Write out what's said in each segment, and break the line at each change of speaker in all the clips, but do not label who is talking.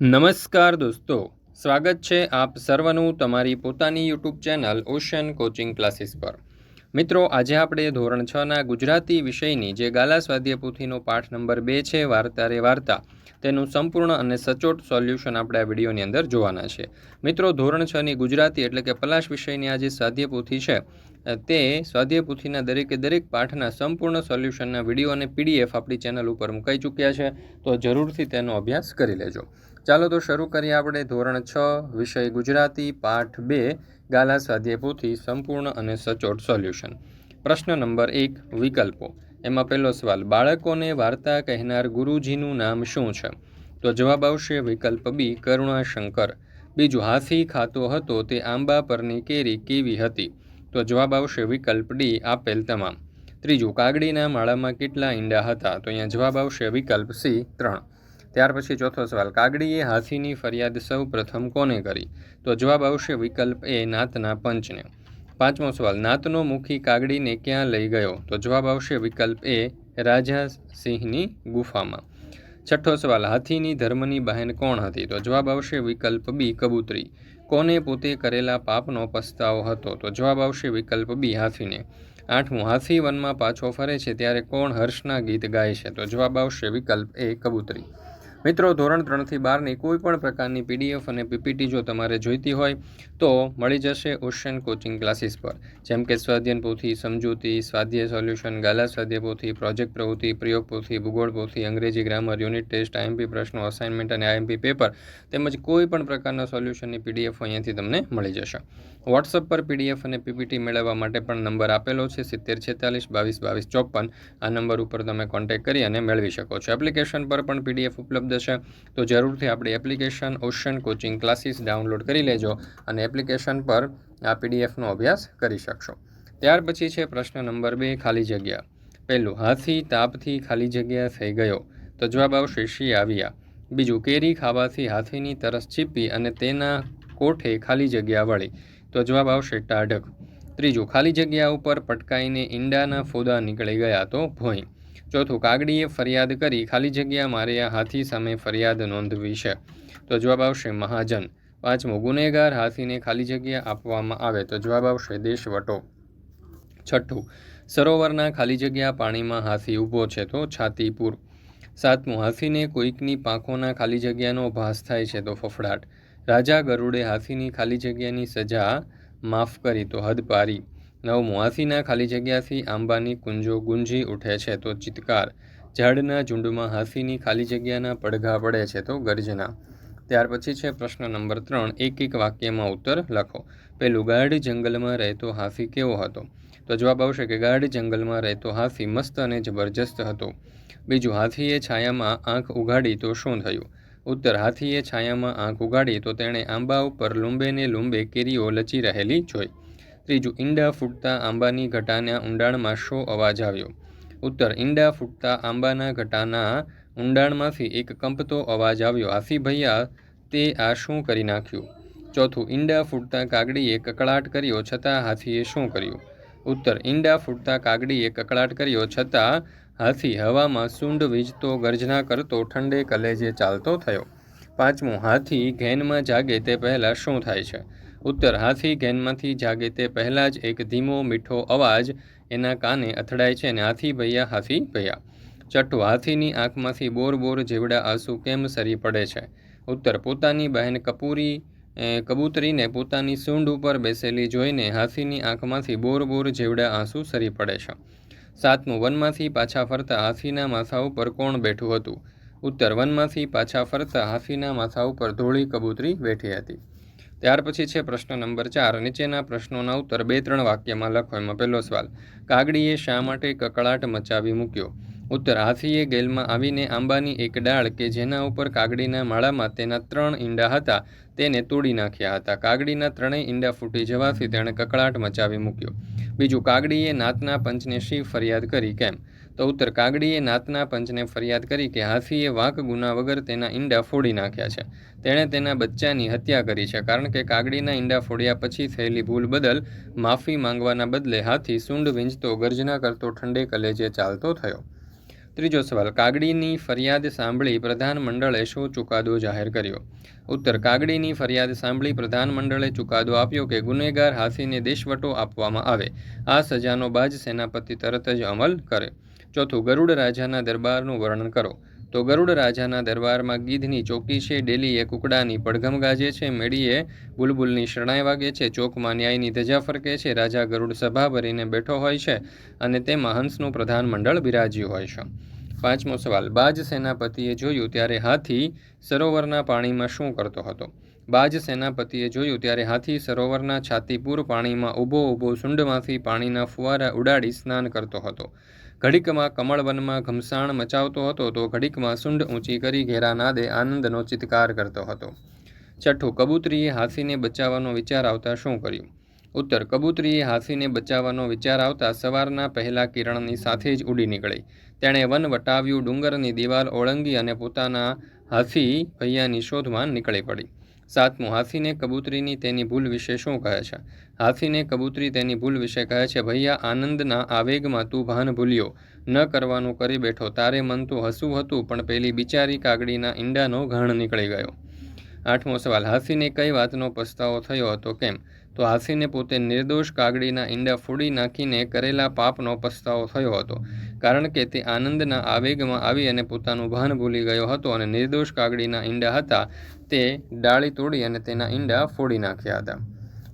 નમસ્કાર દોસ્તો, સ્વાગત છે આપ સર્વનું તમારી પોતાની YouTube channel Ocean coaching classes પર. મિત્રો, આજે આપણે ધોરણ છના ગુજરાતી વિષયની જે ગાલા સ્વાધ્યાય પોથીનો પાઠ નંબર બે છે, વાર્તા રે વાર્તા, તેનું સંપૂર્ણ અને સચોટ સોલ્યુશન આપણે આ વિડીયોની અંદર જોવાના છે. મિત્રો, ધોરણ છની ગુજરાતી એટલે કે પલાશ વિષયની આ જે સ્વાધ્યાય પોથી છે તે સ્વાધ્યાય પોથીના દરેકે દરેક પાઠના સંપૂર્ણ સોલ્યુશનના વીડિયો અને પીડીએફ આપણી ચેનલ ઉપર મુકાઈ ચૂક્યા છે, તો જરૂરથી તેનો અભ્યાસ કરી લેજો. ચાલો તો શરૂ કરીએ આપણે ધોરણ છ, વિષય ગુજરાતી, પાઠ બે, ગાલા સ્વાધ્યાય પોથી સંપૂર્ણ અને સચોટ સોલ્યુશન. પ્રશ્ન નંબર એક, વિકલ્પો. એમાં પહેલો સવાલ, બાળકોને વાર્તા કહેનાર ગુરુજીનું નામ શું છે? તો જવાબ આવશે વિકલ્પ બી, કરુણાશંકર. બીજું, હાથી ખાતો હતો તે આંબા પરની કેરી કેવી હતી? તો જવાબ આવશે વિકલ્પ ડી, આપેલ તમામ. ત્રીજું, કાગડીના માળામાં કેટલા ઈંડા હતા? તો અહીંયા જવાબ આવશે વિકલ્પ સી, ત્રણ. ત્યાર પછી ચોથો સવાલ, કાગડીએ હાથીની ફરિયાદ સૌ પ્રથમ કોને કરી? તો જવાબ આવશે વિકલ્પ એ, નાતના પંચને. પાંચમો સવાલ, નાતનો મુખી કાગડીને ક્યાં લઈ ગયો? તો જવાબ આવશે વિકલ્પ એ, રાજા સિંહની ગુફામાં. છઠ્ઠો સવાલ, હાથીની ધર્મની બહેન કોણ હતી? તો જવાબ આવશે વિકલ્પ બી, કબૂતરી. કોને પોતે કરેલા પાપનો પસ્તાવો હતો? તો જવાબ આવશે વિકલ્પ બી, હાથીને. આઠમું, હાથી વનમાં પાછો ફરે છે, ત્યારે કોણ હર્ષના ગીત ગાય છે? તો જવાબ આવશે વિકલ્પ એ, કબૂતરી. મિત્રો, ધોરણ ત્રણથી બારની કોઈ પણ પ્રકારની પીડીએફ અને પીપીટી જો તમારે જોઈતી હોય, તો મળી જશે ઓશન કોચિંગ ક્લાસીસ પર. જેમ કે સ્વાધ્યન પોથી, સમજૂતી, સ્વાધ્યાય સોલ્યુશન, ગાલા સ્વાધ્યાય પોથી, પ્રોજેક્ટ પ્રવૃત્તિ, પ્રયોગ પોથી, ભૂગોળ પોથી, અંગ્રેજી grammar, unit test I M P પ્રશ્નો, અસાઇનમેન્ટ અને આઈએમપી પેપર તેમજ કોઈ પણ પ્રકારના સોલ્યુશનની પીડીએફ અહીંયાથી તમને મળી જશે. વોટ્સઅપ પર પીડીએફ અને પીપીટી મેળવવા માટે પણ નંબર આપેલો છે સિત્તેર છેતાલીસ બાવીસ બાવીસ ચોપન. આ નંબર ઉપર તમે કોન્ટેક્ટ કરી અને મેળવી શકો છો. એપ્લિકેશન પર પણ પીડીએફ ઉપલબ્ધ છે, તો જરૂરથી આપણી application Ocean coaching classes download કરી લેજો અને એપ્લિકેશન પર આ પીડીએફનો અભ્યાસ કરી શકશો. ત્યાર પછી છે પ્રશ્ન નંબર બે, ખાલી જગ્યા. પહેલું, હાથી તાપથી ખાલી જગ્યા થઈ ગયો. તો જવાબ આવશે શી આવ્યા બીજું, કેરી ખાવાથી હાથીની તરસ છીપી અને તેના કોઠે ખાલી જગ્યા વળી. તો જવાબ આવશે, ટાઢક. ત્રીજું, ખાલી જગ્યા ઉપર પટકાઈને ઈંડાના ફોદા નીકળી ગયા તો ભોંય. ચોથું કાગડીએ ફરિયાદ કરી ખાલી જગ્યા મારે આ હાથી સામે ફરિયાદ નોંધવી છે. તો જવાબ આવશે મહાજન. પાંચમું, ગુનેગાર હાથીને ખાલી જગ્યા આપવામાં આવે તો જવાબ આવશે દેશવટો. છઠ્ઠું, સરોવરના ખાલી જગ્યા પાણીમાં હાથી ઊભો છે તો છાતીપુર. સાતમું, હાથીને કોઈકની પાંખોના ખાલી જગ્યાનો ભાસ થાય છે તો ફફડાટ. રાજા ગરુડે હાથીની ખાલી જગ્યાની સજા માફ કરી તો હદ પારી. નવમું હાથીના ખાલી જગ્યાથી આંબાની કુંજો ગુંજી ઉઠે છે તો ચિત્કાર. ઝાડના ઝુંડમાં હાથીની ખાલી જગ્યાના પડઘા પડે છે તો ગર્જના. ત્યાર પછી છે પ્રશ્ન નંબર ત્રણ. એક એક વાક્યમાં ઉત્તર લખો. પેલું, ગાઢ જંગલમાં રહેતો હાથી કેવો હતો? તો જવાબ આવશે કે ગાઢ જંગલમાં રહેતો હાથી મસ્ત અને જબરજસ્ત હતો. બીજું, હાથીએ છાયામાં આંખ ઉગાડી તો શું થયું? ઉત્તર, હાથીએ છાયામાં આંખ ઉગાડી તો તેણે આંબા ઉપર લુંબે ને લુંબે કેરીઓ લચી રહેલી જોઈ. ત્રીજું, ઈંડા ફૂટતા આંબાની ઘટાના ઊંડાણમાં શો અવાજ આવ્યો? ઉત્તર, ઈંડા ફૂટતા આંબાના ઘટાના ઊંડાણમાંથી એક કંપતો અવાજ આવ્યો. આસી ભૈયા, તે આ શું કરી નાખ્યું? ચોથું, ઈંડા ફૂટતા કાગડીએ કકળાટ કર્યો છતાં હાથીએ શું કર્યું? ઉત્તર, ઈંડા ફૂટતા કાગડીએ કકળાટ કર્યો છતાં હાથી હવામાં સૂંડ વીજતો ગર્જના કરતો ઠંડે કલેજે ચાલતો થયો. પાંચમું, હાથી ઘેનમાં જાગે તે પહેલાં શું થાય છે? ઉત્તર હાથી ઘેનમાંથી જાગે તે પહેલાં જ એક ધીમો મીઠો અવાજ એના કાને અથડાય છે અને હાથી ભૈયા હાથી ભૈયા. ચટ્ટુ હાથીની આંખમાંથી બોર બોર જેવડા આંસુ કેમ સરી પડે છે? ઉત્તર, પોતાની બહેન કપૂરી કબૂતરીને પોતાની સૂંઢ ઉપર બેસેલી જોઈને હાથીની આંખમાંથી બોર બોર જેવડા આંસુ સરી પડે છે. સાતમું, વનમાંથી પાછા ફરતા હાથીના માથા ઉપર કોણ બેઠું હતું? ઉત્તર, વનમાંથી પાછા ફરતા હાથીના માથા ઉપર ધોળી કબૂતરી બેઠી હતી. ત્યાર પછી છે પ્રશ્ન નંબર ચાર. નીચેના પ્રશ્નોના ઉત્તર બે ત્રણ વાક્યમાં લખો. એમાં પહેલો સવાલ, કાગડીએ શા માટે કકળાટ મચાવી મૂક્યો? ઉત્તર, હાથીએ ગેલમાં આવીને આંબાની એક ડાળ કે જેના ઉપર કાગડીના માળામાં તેના ત્રણ ઈંડા હતા, તેને તોડી નાખ્યા હતા. કાગડીના ત્રણેય ઈંડા ફૂટી જવાથી તેણે કકળાટ મચાવી મૂક્યો. બીજું, કાગડીએ નાતના પંચને શી ફરિયાદ કરી? કેમ? તો ઉત્તર, કાગડીએ નાતના પંચને ફરિયાદ કરી કે હાથીએ વાંક ગુના વગર તેના ઈંડા ફોડી નાખ્યા છે. તેણે તેના બચ્ચાની હત્યા કરી છે. કારણ કે કાગડીના ઈંડા ફોડ્યા પછી થયેલી ભૂલ બદલ માફી માંગવાના બદલે હાથી સૂંઢ વીંજતો ગર્જના કરતો ઠંડે કલેજે ચાલતો થયો. ત્રીજો સવાલ, કાગડીની ફરિયાદ સાંભળી પ્રધાનમંડળે શું ચુકાદો જાહેર કર્યો? ઉત્તર, કાગડીની ફરિયાદ સાંભળી પ્રધાનમંડળે ચુકાદો આપ્યો કે ગુનેગાર હાથીને દેશવટો આપવામાં આવે. આ સજાનો બાજ સેનાપતિ તરત જ અમલ કરે. ચોથું, ગરુડ રાજાના દરબારનું વર્ણન કરો. તો ગરુડ રાજાના દરબારમાં ગીધની ચોકી છે, ડેલીએ કુકડાની પડઘમ ગાજે છે, મેળીએ બુલબુલની શરણાઈ વાગે છે, ચોકમાં ન્યાયની ધજા ફરકે છે, રાજા ગરુડ સભા ભરીને બેઠો હોય છે અને તેમાં હંસનું પ્રધાનમંડળ બિરાજ્યું હોય છે. પાંચમો સવાલ, બાજ સેનાપતિએ જોયું ત્યારે હાથી સરોવરના પાણીમાં શું કરતો હતો? બાજ સેનાપતિએ જોયું ત્યારે હાથી સરોવરના છાતીપૂર પાણીમાં ઊભો ઊભો સુંડમાંથી પાણીના ફુવારા ઉડાડી સ્નાન કરતો હતો. ઘડીકમાં કમળવનમાં ઘમસાણ મચાવતો હતો તો ઘડીકમાં સુંડ ઊંચી કરી ઘેરા નાદે આનંદનો ચિત્કાર કરતો હતો. છઠ્ઠું, કબૂતરીએ હાથીને બચાવવાનો વિચાર આવતા શું કર્યું? ઉત્તર, કબૂતરીએ હાથીને બચાવવાનો વિચાર આવતા સવારના પહેલા કિરણની સાથે જ ઉડી નીકળી. તેણે વન વટાવ્યું ડુંગરની દિવાલ ઓળંગી અને પોતાના હાથી ભૈયાની શોધમાં નીકળી પડી. સાતમું હાફીને કબૂતરીની તેની ભૂલ વિશે શું કહે છે? હાફીને કબૂતરી તેની ભૂલ વિશે કહે છે, ભૈયા, આનંદના આવેગમાં તું ભાન ભૂલ્યો. ન કરવાનું કરી બેઠો. તારે મન તો હસવું હતું, પણ પેલી બિચારી કાગડીના ઈંડાનો ઘણ નીકળી ગયો. આઠમો સવાલ, હાફીને કઈ વાતનો પસ્તાવો થયો હતો? કેમ? તો હાસીને પોતે નિર્દોષ કાગડીના ઈંડા ફોડી નાખીને કરેલા પાપનો પસ્તાવો થયો હતો. કારણ કે તે આનંદના આવેગમાં આવી અને પોતાનું ભાન ભૂલી ગયો હતો અને નિર્દોષ કાગડીના ઈંડા હતા તે ડાળી તોડી અને તેના ઈંડા ફોડી નાખ્યા હતા.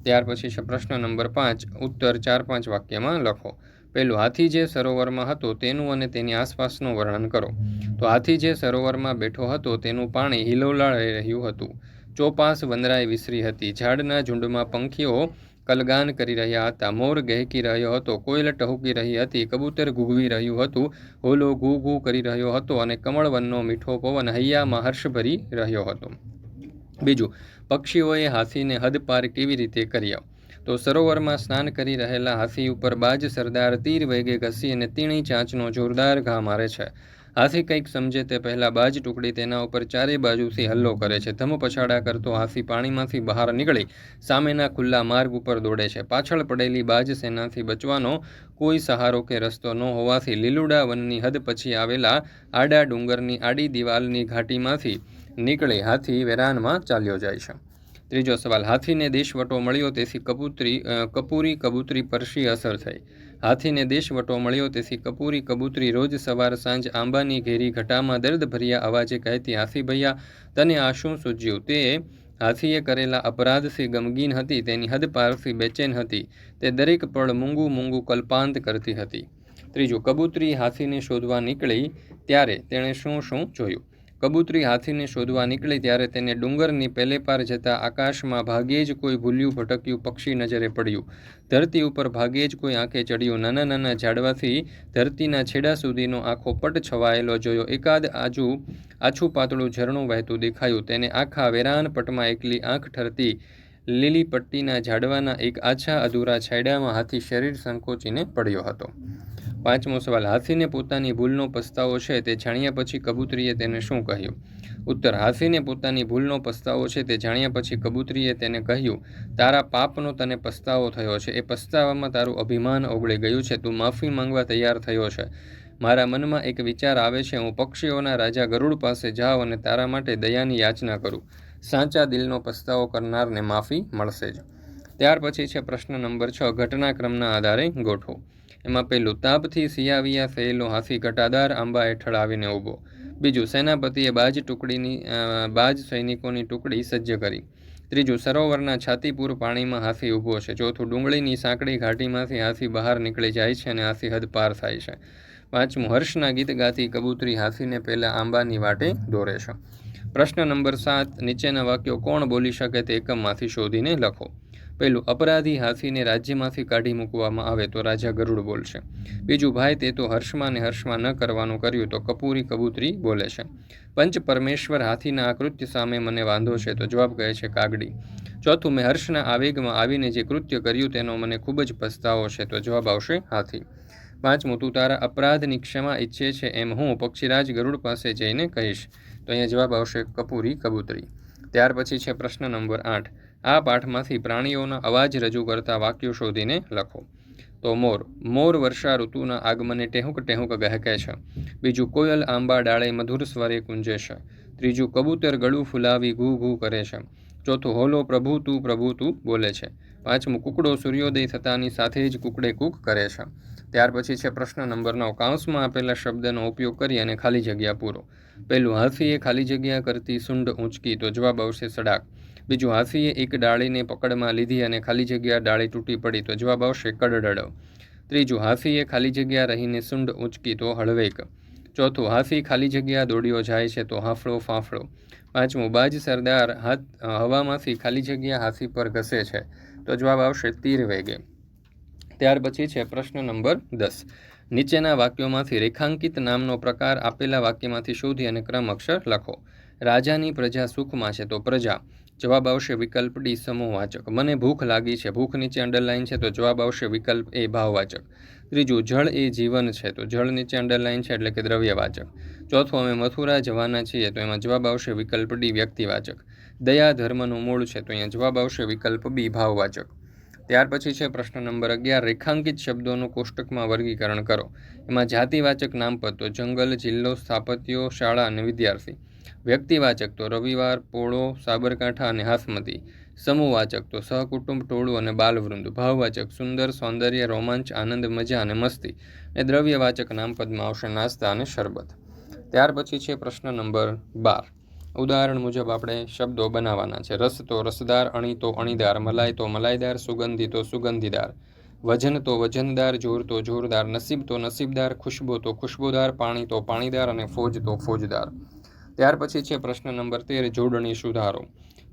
ત્યાર પછી પ્રશ્ન નંબર પાંચ, ઉત્તર ચાર પાંચ વાક્યમાં લખો. પહેલું હાથી જે સરોવરમાં હતો તેનું અને તેની આસપાસનું વર્ણન કરો. તો હાથી જે સરોવરમાં બેઠો હતો તેનું પાણી હિલોલાઈ રહ્યું હતું. ચોપાસ વંદરાય વિસરી હતી. ઝાડના ઝુંડમાં પંખીઓ કલગાન કરી રહ્યા હતા. મોર ગહેકી રહ્યો હતો. કોયલ ટહુકી રહી હતી. કબૂતર ગુગવી રહ્યું હતું. હોલો ગુ ગુ કરી રહ્યો હતો અને કમળવનનો મીઠો પવન હૈયામાં હર્ષ ભરી રહ્યો હતો. બીજું, પક્ષીઓએ હાથીને હદપાર કેવી રીતે કર્યા? તો સરોવરમાં સ્નાન કરી રહેલા હાથી ઉપર બાજ સરદાર તીર વેગે ઘસી અને તીણી ચાંચનો જોરદાર ઘા મારે છે. હાથી કંઈક સમજે તે પહેલાં બાજ ટુકડી તેના ઉપર ચારે બાજુથી હલ્લો કરે છે. ધમ પછાડા કરતો હાથી પાણીમાંથી બહાર નીકળી સામેના ખુલ્લા માર્ગ ઉપર દોડે છે. પાછળ પડેલી બાજ સેનાથી બચવાનો કોઈ સહારો કે રસ્તો ન હોવાથી લીલુડા વનની હદ પછી આવેલા આડા ડુંગરની આડી દિવાલની ઘાટીમાંથી નીકળી હાથી વેરાનમાં ચાલ્યો જાય છે. ત્રીજો સવાલ, હાથીને દેશવટો મળ્યો તેથી કબૂતરી કપૂરી કબૂતરી પરશી અસર થઈ. હાથીને દેશવટો મળ્યો. તેથી કપૂરી કબૂતરી રોજ સવાર સાંજ આંબાની ઘેરી ઘટામાં દર્દભર્યા અવાજે કહેતી, હાથી ભૈયા, તને આ શું સૂજ્યું? તે હાથીએ કરેલા અપરાધથી ગમગીન હતી, તેની હદ પારથી બેચેન હતી, તે દરેક પળ મૂંગું મૂંગું કલ્પાંત કરતી હતી. ત્રીજું, કબૂતરી હાથીને શોધવા નીકળી, ત્યારે તેણે શું શું જોયું? કબૂતરી હાથીને શોધવા નીકળી ત્યારે તેને ડુંગરની પેલે પાર જતા આકાશમાં ભાગ્યે જ કોઈ ભૂલ્યું ભટક્યું પક્ષી નજરે પડ્યું. ધરતી ઉપર ભાગ્યે જ કોઈ આંખે ચડ્યું. નાના નાના ઝાડવાથી ધરતીના છેડા સુધીનો આખો પટ છવાયેલો જોયો. એકાદ આજુ આછું પાતળું ઝરણું વહેતું દેખાયું. તેને આખા વેરાન પટમાં એકલી આંખ ઠરતી લીલી પટ્ટીના ઝાડવાના એક આછા અધૂરા છાંયડામાં હાથી શરીર સંકોચીને પડ્યો હતો. પાંચમો સવાલ, હાથીને પોતાની ભૂલનો પસ્તાવો છે તે જાણ્યા પછી કબૂતરીએ તેને શું કહ્યું? ઉત્તર, હાથીને પોતાની ભૂલનો પસ્તાવો છે તે જાણ્યા પછી કબૂતરીએ તેને કહ્યું, તારા પાપનો તને પસ્તાવો થયો છે. એ પસ્તાવામાં તારું અભિમાન ઓગળી ગયું છે. તું માફી માંગવા તૈયાર થયો છે. મારા મનમાં એક વિચાર આવે છે. હું પક્ષીઓના રાજા ગરુડ પાસે જાઉં અને તારા માટે દયાની યાચના કરું. સાચા દિલનો પસ્તાવો કરનારને માફી મળશે જ. ત્યાર પછી છે પ્રશ્ન નંબર છ, ઘટનાક્રમના આધારે ગોઠવો. એમાં પહેલું તાપથી સિયાવિયા થયેલો હાથી ઘટાદાર આંબા હેઠળ આવીને ઊભો. બીજું, સેનાપતિએ બાજ ટુકડીની બાજ સૈનિકોની ટુકડી સજ્જ કરી. ત્રીજું, સરોવરના છાતીપુર પાણીમાં હાથી ઊભો છે. ચોથું, ડુંગળીની સાંકડી ઘાટીમાંથી હાથી બહાર નીકળી જાય છે અને હાથી હદ પાર થાય છે. પાંચમું, હર્ષના ગીત ગાતી કબૂતરી હાથીને પહેલાં આંબાની વાટે દોરે છે. પ્રશ્ન નંબર સાત, નીચેના વાક્યો કોણ બોલી શકે તે એકમમાંથી શોધીને લખો. પહેલું અપરાધી હાથીને રાજ્યમાંથી કાઢી મૂકવામાં આવે તો રાજા ગરુડ બોલશે. બીજું, ભાઈ, તે તો હર્ષમાં ને હર્ષમાં ન કરવાનું કર્યું તો કપૂરી કબૂતરી બોલે છે. પંચ પરમેશ્વર હાથીના આ કૃત્ય સામે મને વાંધો છે, તો જવાબ કહે છે કાગડી. ચોથું, મેં હર્ષના આવેગમાં આવીને જે કૃત્ય કર્યું તેનો મને ખૂબ જ પસ્તાવો છે, તો જવાબ આવશે હાથી. પાંચમું, તું તારા અપરાધની ક્ષમા ઈચ્છે છે એમ હું પક્ષીરાજ ગરુડ પાસે જઈને કહીશ. તો અહીંયા જવાબ આવશે કપૂરી કબૂતરી. ત્યાર પછી છે પ્રશ્ન નંબર આઠ. આ પાઠમાંથી પ્રાણીઓના અવાજ રજૂ કરતા વાક્યો શોધીને લખો. તો મોર મોર વર્ષા ઋતુના આગમને ટેહુક ટેહુક ગહેકે છે. બીજું, કોયલ આંબા ડાળે મધુર સ્વરે કુંજે છે. ત્રીજું, કબૂતર ગળું ફુલાવી ઘૂ ઘૂ કરે છે. ચોથું, હોલો પ્રભુ તું પ્રભુ તું બોલે છે. પાંચમું, કુકડો સૂર્યોદય થતાની સાથે જ કુકડે કૂક કરે છે. ત્યાર પછી છે પ્રશ્ન નંબર નવ. કાઉન્સમાં આપેલા શબ્દનો ઉપયોગ કરી અને ખાલી જગ્યા પૂરો. પહેલું, હાથીએ ખાલી જગ્યા કરતી સુંડ ઊંચકી, તો જવાબ આવશે સડાક. બીજું હાથીએ એક ડાળીને પકડમાં લીધી અને ખાલી જગ્યા ડાળી તૂટી પડી તો જવાબ આવશે કડડડવ ત્રીજું, હાથીએ ખાલી જગ્યા રહીને સુંડ ઊંચકી તો હળવેક. ચોથું, હાથી ખાલી જગ્યા દોડ્યો જાય છે તો હાફળો ફાફળો. પાંચમું, બાજ સરદાર હાથ, હવામાંથી ખાલી જગ્યા હાથી પર ઘસે છે તો જવાબ આવશે તીર વેગે. ત્યાર પછી છે પ્રશ્ન નંબર દસ. નીચેના વાક્યોમાંથી રેખાંકિત નામનો પ્રકાર આપેલા વાક્યમાંથી શોધી અને ક્રમ અક્ષર લખો. રાજાની પ્રજા સુખમાં છે તો પ્રજા. જવાબ આવશે વિકલ્પ ડી, સમૂહવાચક. મને ભૂખ લાગી છે, ભૂખ નીચે અંડરલાઇન છે, તો જવાબ આવશે વિકલ્પ એ, ભાવવાચક. ત્રીજું, જળ એ જીવન છે, તો જળ નીચે અંડરલાઇન છે, એટલે કે દ્રવ્યવાચક. ચોથું, અમે મથુરા જવાના છીએ, તો એમાં જવાબ આવશે વિકલ્પ ડી, વ્યક્તિવાચક. દયા ધર્મનું મૂળ છે, તો અહીંયા જવાબ આવશે વિકલ્પ બી, ભાવવાચક. ત્યાર પછી છે પ્રશ્ન નંબર અગિયાર, રેખાંકિત શબ્દોનું કોષ્ટકમાં વર્ગીકરણ કરો. એમાં જાતિવાચક નામપદ તો જંગલ, જિલ્લો, સ્થાપત્યો, શાળા અને વિદ્યાર્થી. વ્યક્તિવાચક તો રવિવાર, પોળો, સાબરકાંઠા અને હાસમતી. સમૂહવાચક તો સહકુટુંબ, ટોળું અને બાલવૃંદ. ભાવવાચક સુંદર, સૌંદર્ય, રોમાંચ, આનંદ, મજા અને મસ્તી. અને દ્રવ્યવાચક નામપદમાં આવશે નાસ્તા અને શરબત. ત્યાર પછી છે પ્રશ્ન નંબર બાર. ઉદાહરણ મુજબ આપણે શબ્દો બનાવવાના છે. રસ તો રસદાર, અણી તો અણીદાર, મલાઈ તો મલાઈદાર, સુગંધી તો સુગંધીદાર. વજન તો વજનદાર, જોર તો જોરદાર, નસીબ તો નસીબદાર, ખુશ્બો તો ખુશ્બુદાર, પાણી તો પાણીદાર અને ફોજ તો ફોજદાર. ત્યાર પછી છે પ્રશ્ન નંબર તેર, જોડણી સુધારો.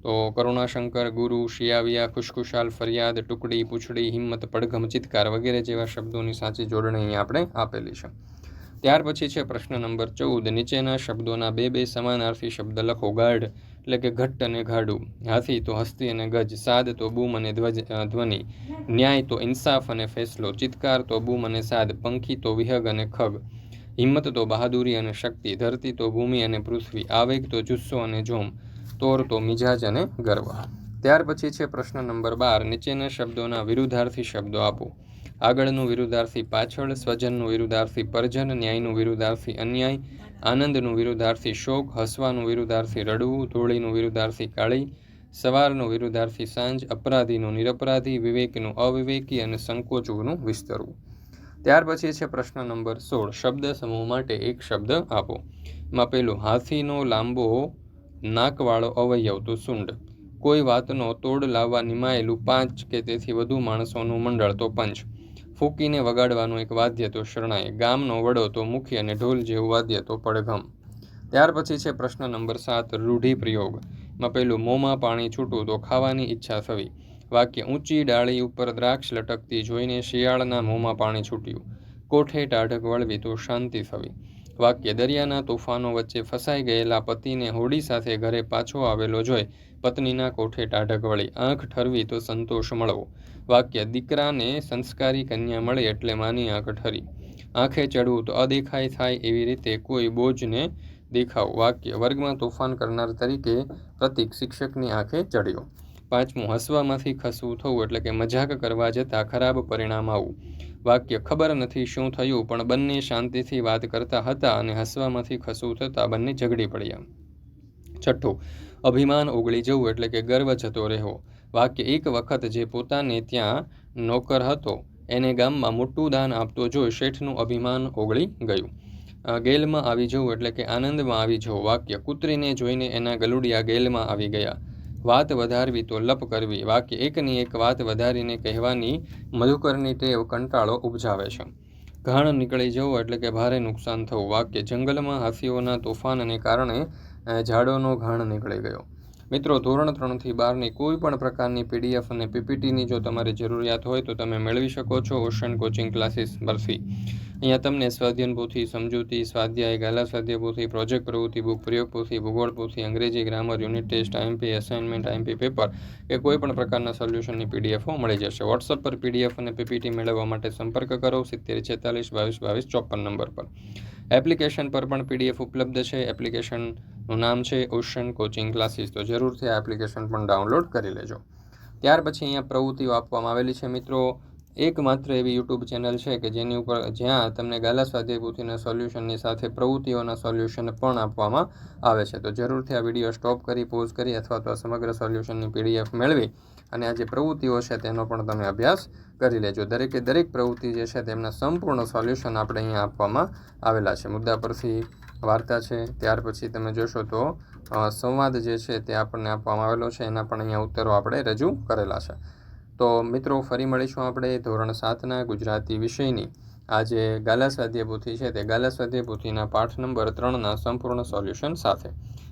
તો કરુણાશંકર, ગુરુ, શિયાવિયા, ખુશખુશાલ, ફરિયાદ, ટુકડી, પૂછડી, હિંમત, પડઘમ, ચિત્કાર વગેરે જેવા શબ્દોની સાચી જોડણી અહીં આપણે આપેલી છે. ત્યાર પછી છે પ્રશ્ન નંબર ચૌદ, નીચેના શબ્દોના બે બે સમાનાર્થી શબ્દ લખો. ગાઢ, એટલે કે ઘટ્ટ અને ઘાડું હાથી તો હસ્તી અને ગજ, સાદ તો બૂમ અને ધ્વજ ધ્વનિ. ન્યાય તો ઇન્સાફ અને ફેસલો. ચિત્કાર તો બૂમ અને સાદ. પંખી તો વિહગ અને ખગ. હિંમત તો બહાદુરી અને શક્તિ, ધરતી તો ભૂમિ અને પૃથ્વી, આવેગ તો જુસ્સો અને જોમ, તોર તો મિજાજ અને ગર્વ. ત્યાર પછી છે પ્રશ્ન નંબર બાર, નીચેના શબ્દોના વિરુદ્ધાર્થી શબ્દો આપો. આગળનું વિરુદ્ધાર્થી પાછળ, સ્વજનનું વિરુદ્ધાર્થી પરજન, ન્યાયનું વિરુદ્ધાર્થી અન્યાય, આનંદનું વિરુદ્ધાર્થી શોક, હસવાનું વિરુદ્ધાર્થી રડવું, ધૂળીનું વિરુદ્ધાર્થી કાળી, સવારનું વિરુદ્ધાર્થી સાંજ, અપરાધીનું નિરપરાધી, વિવેકનું અવિવેકી અને સંકોચવું વિસ્તરવું. ત્યાર પછી છે પ્રશ્ન નંબર સોળ. શબ્દ સમૂહ માટે એક શબ્દ આપો. માં પેલું, હાથીનો લાંબો નાકવાળો અવયવ તો સુંડ. કોઈ વાતનો તોડ લાવવા નિમાયેલું પાંચ કે તેથી વધુ માણસોનું મંડળ તો પંચ. ફૂંકીને વગાડવાનું એક વાદ્ય તો શરણાઈ. ગામનો વડો તો મુખી અને ઢોલ જેવું વાદ્ય તો પડઘમ. ત્યાર પછી છે પ્રશ્ન નંબર સાત, રૂઢિપ્રયોગ. માં પેલું, મોંમાં પાણી છૂટું તો ખાવાની ઈચ્છા થવી. વાક્ય ઊંચી ડાળી ઉપર દ્રાક્ષ લટકતી જોઈને શિયાળના મોંમાં પાણી છૂટ્યું. કોઠે ટાઢક વળવી તો શાંતિ થવી. વાક્ય દરિયાના તોફાનો વચ્ચે ફસાઈ ગયેલા પતિને હોડી સાથે ઘરે પાછો આવેલો જોઈ પત્નીના કોઠે ટાઢક વળી આંખ ઠરવી તો સંતોષ મળવો. વાક્ય દીકરાને સંસ્કારી કન્યા મળે એટલે માની આંખ ઠરી. આંખે ચડવું તો અદેખાય થાય એવી રીતે કોઈ બોજને દેખાવ. વાક્ય વર્ગમાં તોફાન કરનાર તરીકે પ્રતિક શિક્ષકની આંખે ચડ્યો. પાંચમું, હસવામાંથી ખસવું થવું એટલે કે મજાક કરવા જતાં ખરાબ પરિણામ આવવું વાક્ય ખબર નથી શું થયું, પણ બંને શાંતિથી વાત કરતા હતા અને હસવામાંથી ખસવું થતાં બંને ઝઘડી પડ્યા. છઠ્ઠું, અભિમાન ઓગળી જવું એટલે કે ગર્વ જતો રહેવો. વાક્ય એક વખત જે પોતાને ત્યાં નોકર હતો, એને ગામમાં મોટું દાન આપતો જોઈ શેઠનું અભિમાન ઓગળી ગયું. ગેલમાં આવી જવું એટલે કે આનંદમાં આવી જવું. વાક્ય કૂતરીને જોઈને એના ગલુડિયા ગેલમાં આવી ગયા. વાત વધારવી તો લપ કરવી. વાક્ય એકની એક વાત વધારીને કહેવાની મધુકરની ટેવ કંટાળો ઉપજાવે છે. ઘાણ નીકળી જવું એટલે કે ભારે નુકસાન થવું. વાક્ય જંગલમાં હાથીઓના તોફાનને કારણે ઝાડોનો ઘાણ નીકળી ગયો. મિત્રો, ધોરણ ત્રણથી બારની કોઈ પણ પ્રકારની પીડીએફ અને પીપીટીની જો તમારે જરૂરિયાત હોય તો તમે મેળવી શકો છો ઓશન કોચિંગ ક્લાસીસ બરફી. અહીંયા તમને સ્વાધ્યન પોથી, સમજૂતી, સ્વાધ્યાય, ગાલા સ્વાધ્યાય પોથી, પ્રોજેક્ટ પ્રવૃત્તિ, બુક પ્રયોગ પોથી, ભૂગોળ પોથી, અંગ્રેજી grammar, unit test I M P assignment I M P paper કે કોઈ પણ પ્રકારના સોલ્યુશનની પીડીએફો મળી જશે. વોટ્સઅપ પર પીડીએફ અને પીપીટી મેળવવા માટે સંપર્ક કરો સિત્તેર છેતાલીસ બાવીસ બાવીસ ચોપન નંબર પર. એપ્લિકેશન પર પણ પીડીએફ ઉપલબ્ધ છે. એપ્લિકેશનનું નામ છે ઓશન કોચિંગ ક્લાસીસ તો જરૂરથી આ એપ્લિકેશન પણ ડાઉનલોડ કરી લેજો. ત્યાર પછી અહીંયા પ્રવૃત્તિઓ આપવામાં આવેલી છે. મિત્રો, એકમાત્ર એવી યુટ્યુબ ચેનલ છે કે જેની ઉપર જ્યાં તમને ગાલા સ્વાધ્યાય પોથીના સોલ્યુશનની સાથે પ્રવૃત્તિઓના સોલ્યુશન પણ આપવામાં આવે છે. તો જરૂરથી આ વીડિયો સ્ટોપ કરી પોઝ કરી અથવા તો સમગ્ર સોલ્યુશનની પીડીએફ મેળવી અને આ જે પ્રવૃત્તિઓ છે તેનો પણ તમે અભ્યાસ કરી લેજો. દરેકે દરેક પ્રવૃત્તિ જે છે તેમના સંપૂર્ણ સોલ્યુશન આપણે અહીંયા આપવામાં આવેલા છે. મુદ્દા પરથી વાર્તા છે. ત્યાર પછી તમે જોશો તો સંવાદ જે છે તે આપણને આપવામાં આવેલો છે. એના પણ અહીંયા ઉત્તરો આપણે રજૂ કરેલા છે. તો મિત્રો, ફરી મળીશું આપણે ધોરણ સાતના ગુજરાતી વિષયની. આ જે ગાલા સ્વાધ્યાય પોથી છે તે ગાલા સ્વાધ્યાય પોથીના પાઠ નંબર ત્રણના સંપૂર્ણ સોલ્યુશન સાથે.